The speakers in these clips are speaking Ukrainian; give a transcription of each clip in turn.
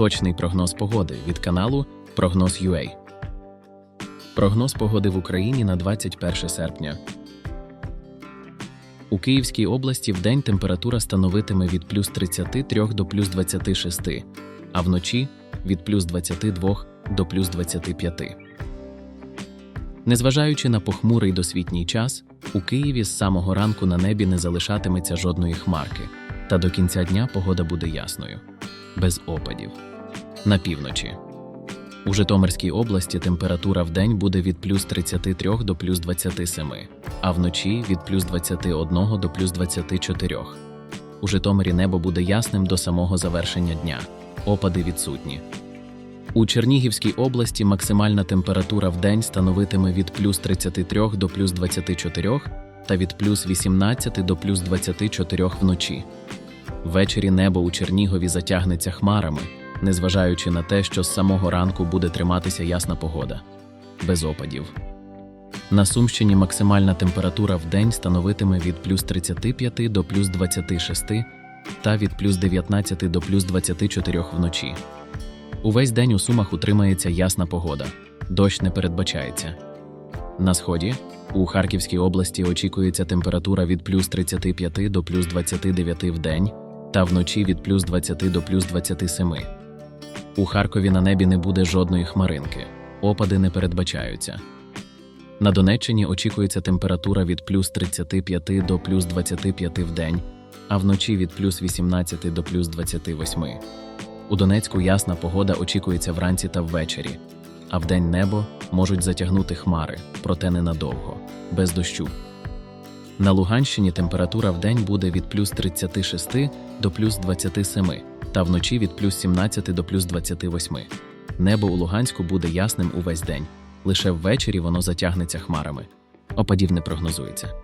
Точний прогноз погоди від каналу Прогноз UA. Прогноз погоди в Україні на 21 серпня. У Київській області вдень температура становитиме від плюс 33 до плюс 26, а вночі від плюс 22 до плюс 25. Незважаючи на похмурий досвітній час, у Києві з самого ранку на небі не залишатиметься жодної хмарки, та до кінця дня погода буде ясною, без опадів. На півночі. У Житомирській області температура в день буде від плюс 33 до плюс 27, а вночі від плюс 21 до плюс 24. У Житомирі небо буде ясним до самого завершення дня. Опади відсутні. У Чернігівській області максимальна температура в день становитиме від плюс 33 до плюс 24 та від плюс 18 до плюс 24 вночі. Ввечері небо у Чернігові затягнеться хмарами, незважаючи на те, що з самого ранку буде триматися ясна погода, без опадів. На Сумщині максимальна температура в день становитиме від плюс 35 до плюс 26 та від плюс 19 до плюс 24 вночі. Увесь день у Сумах утримається ясна погода, дощ не передбачається. На сході у Харківській області очікується температура від плюс 35 до плюс 29 в день та вночі від плюс 20 до плюс 27. У Харкові на небі не буде жодної хмаринки, опади не передбачаються. На Донеччині очікується температура від плюс 35 до плюс 25 в день, а вночі від плюс 18 до плюс 28. У Донецьку ясна погода очікується вранці та ввечері, а вдень небо можуть затягнути хмари, проте ненадовго, без дощу. На Луганщині температура вдень буде від плюс 36 до плюс 27, та вночі від плюс 17 до плюс 28. Небо у Луганську буде ясним увесь день, лише ввечері воно затягнеться хмарами. Опадів не прогнозується.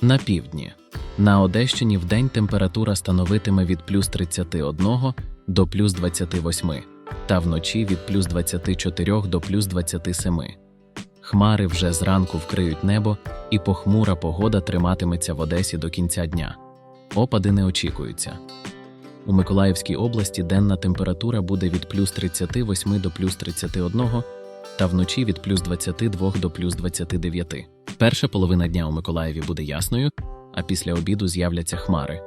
На півдні. На Одещині вдень температура становитиме від плюс 31 до плюс 28, та вночі від плюс 24 до плюс 27. Хмари вже зранку вкриють небо, і похмура погода триматиметься в Одесі до кінця дня. Опади не очікуються. У Миколаївській області денна температура буде від плюс 38 до плюс 31, та вночі від плюс 22 до плюс 29. Перша половина дня у Миколаєві буде ясною, а після обіду з'являться хмари.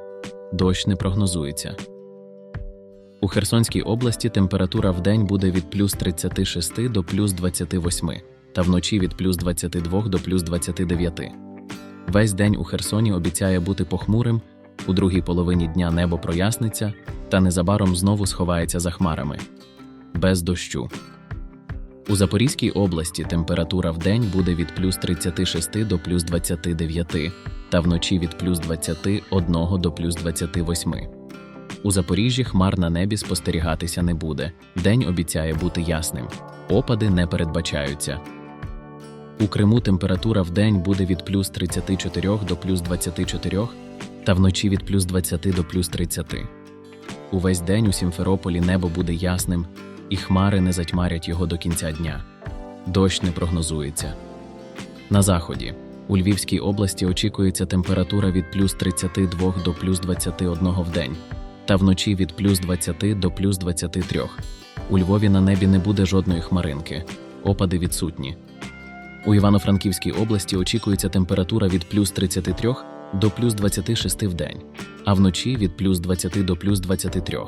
Дощ не прогнозується. У Херсонській області температура в день буде від плюс 36 до плюс 28, та вночі від плюс 22 до плюс 29. Весь день у Херсоні обіцяє бути похмурим, у другій половині дня небо проясниться, та незабаром знову сховається за хмарами. Без дощу. У Запорізькій області температура в день буде від плюс 36 до плюс 29, та вночі від плюс 21 до плюс 28. У Запоріжжі хмар на небі спостерігатися не буде. День обіцяє бути ясним. Опади не передбачаються. У Криму температура в день буде від плюс 34 до плюс 24, та вночі від плюс 20 до плюс 30. Увесь день у Сімферополі небо буде ясним, і хмари не затьмарять його до кінця дня. Дощ не прогнозується. На заході. У Львівській області очікується температура від плюс 32 до плюс 21 в день, та вночі від плюс 20 до плюс 23. У Львові на небі не буде жодної хмаринки, опади відсутні. У Івано-Франківській області очікується температура від плюс 33 до плюс 26 в день, а вночі від плюс 20 до плюс 23.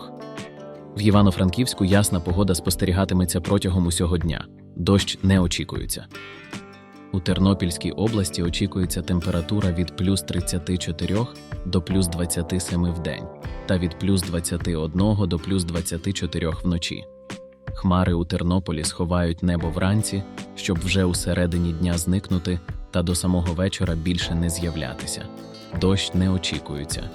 В Івано-Франківську ясна погода спостерігатиметься протягом усього дня. Дощ не очікується. У Тернопільській області очікується температура від плюс 34 до плюс 27 в день та від плюс 21 до плюс 24 вночі. Хмари у Тернополі сховають небо вранці, щоб вже у середині дня зникнути та до самого вечора більше не з'являтися. Дощ не очікується.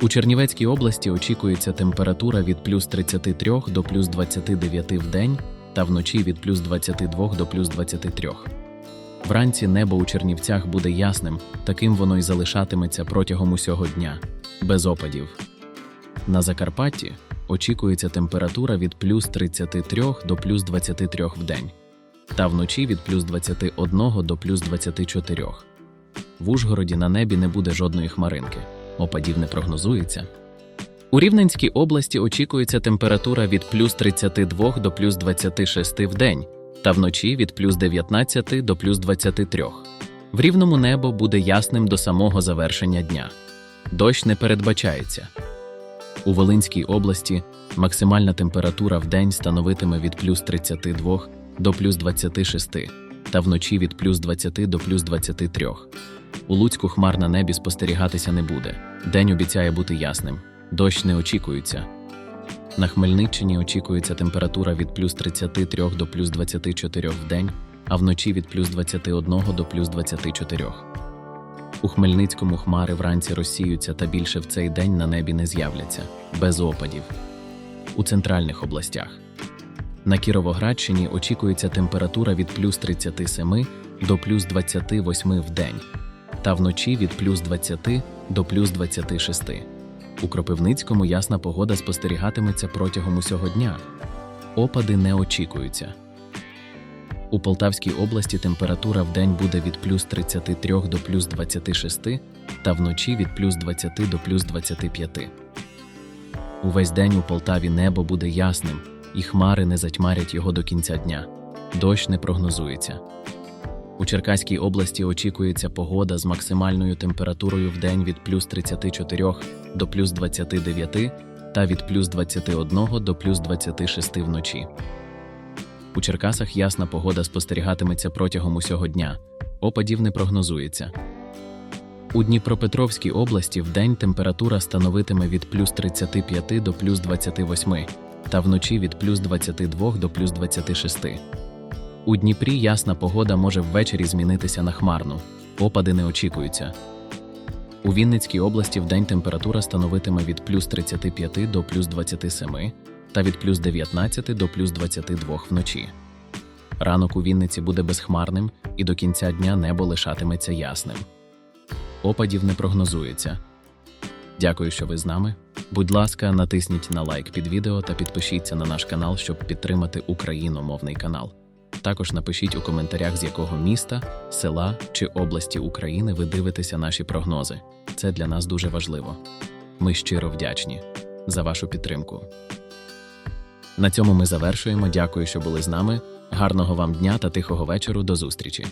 У Чернівецькій області очікується температура від плюс 33 до плюс 29 в день та вночі від плюс 22 до плюс 23. Вранці небо у Чернівцях буде ясним, таким воно й залишатиметься протягом усього дня, без опадів. На Закарпатті очікується температура від плюс 33 до плюс 23 в день, та вночі від плюс 21 до плюс 24. В Ужгороді на небі не буде жодної хмаринки, опадів не прогнозується. У Рівненській області очікується температура від плюс 32 до плюс 26 в день та вночі від плюс 19 до плюс 23. В рівному небо буде ясним до самого завершення дня. Дощ не передбачається. У Волинській області максимальна температура в день становитиме від плюс 32 до плюс 26 та вночі від плюс 20 до плюс 23. У Луцьку хмар на небі спостерігатися не буде. День обіцяє бути ясним. Дощ не очікується. На Хмельниччині очікується температура від плюс 33 до плюс 24 в день, а вночі від плюс 21 до плюс 24. У Хмельницькому хмари вранці розсіються та більше в цей день на небі не з'являться, без опадів. У центральних областях. На Кіровоградщині очікується температура від плюс 37 до плюс 28 в день, та вночі від плюс 20 до плюс 26. У Кропивницькому ясна погода спостерігатиметься протягом усього дня. Опади не очікуються. У Полтавській області температура в день буде від плюс 33 до плюс 26 та вночі від плюс 20 до плюс 25. Увесь день у Полтаві небо буде ясним, і хмари не затьмарять його до кінця дня. Дощ не прогнозується. У Черкаській області очікується погода з максимальною температурою в день від плюс 34 до плюс 29 та від плюс 21 до плюс 26 вночі. У Черкасах ясна погода спостерігатиметься протягом усього дня. Опадів не прогнозується. У Дніпропетровській області вдень температура становитиме від плюс 35 до плюс 28 та вночі від плюс 22 до плюс 26. У Дніпрі ясна погода може ввечері змінитися на хмарну. Опади не очікуються. У Вінницькій області вдень температура становитиме від плюс 35 до плюс 27 та від плюс 19 до плюс 22 вночі. Ранок у Вінниці буде безхмарним і до кінця дня небо лишатиметься ясним. Опадів не прогнозується. Дякую, що ви з нами. Будь ласка, натисніть на лайк під відео та підпишіться на наш канал, щоб підтримати україномовний канал. Також напишіть у коментарях, з якого міста, села чи області України ви дивитеся наші прогнози. Це для нас дуже важливо. Ми щиро вдячні за вашу підтримку. На цьому ми завершуємо. Дякую, що були з нами. Гарного вам дня та тихого вечору. До зустрічі!